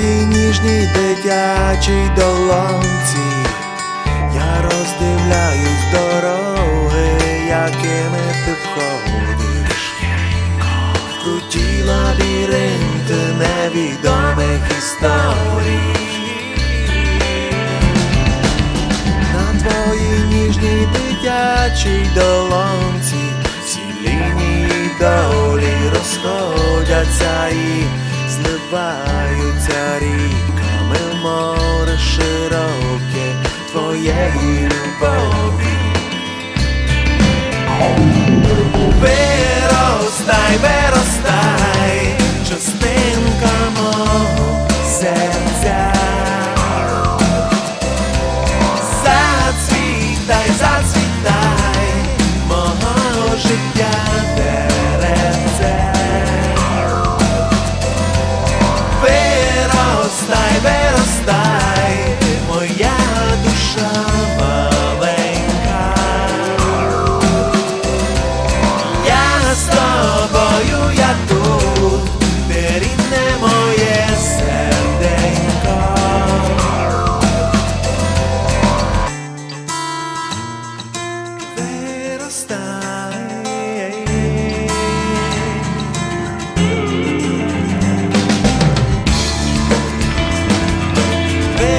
ніжній дитячій долонці, я роздивляюсь дороги, якими ти входиш. В круті лабіринти невідомих історій. На твоїй ніжній дитячій долонці всі лінії долі розходяться і зливаються ріками море широке твоєї любові.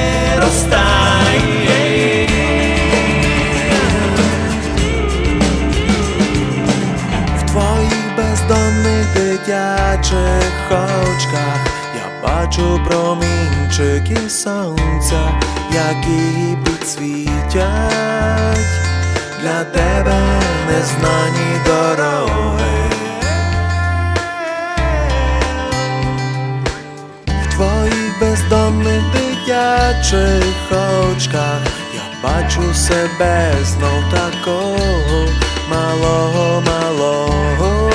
Виростай. В твоїх бездонних дитячих очках я бачу промінчики сонця, які підсвітять для тебе незнані дороги. В твоїх бездомних дитячих очках я бачу себе знов такого малого, малого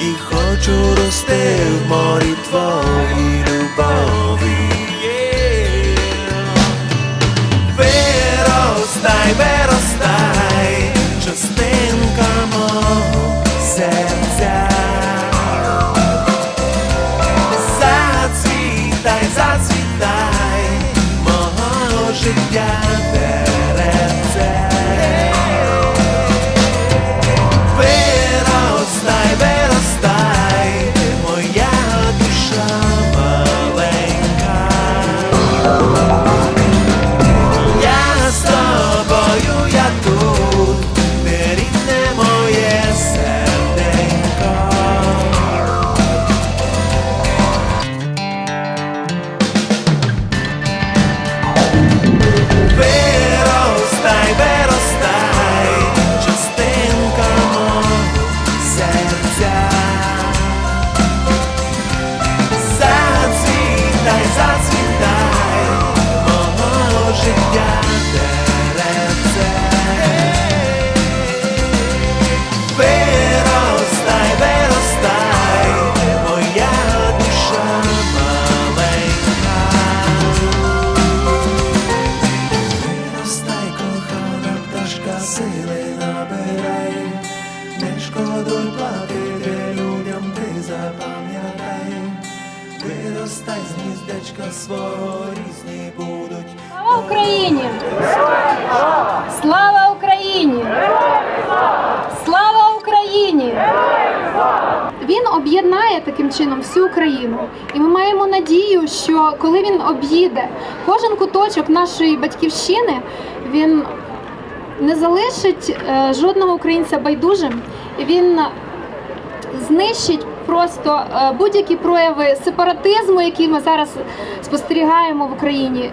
і хочу рости в морі твоїй життя пташка, сили набирай, не шкодуй платити людям, ти запам'ятай, виростай з гніздечка свого різні будуть. Слава Україні! Слава Україні! Слава Україні! Він об'єднає таким чином всю Україну. І ми маємо надію, що коли він об'їде кожен куточок нашої батьківщини, він не залишить е, жодного українця байдужим. Він знищить просто е, будь-які прояви сепаратизму, які ми зараз спостерігаємо в Україні.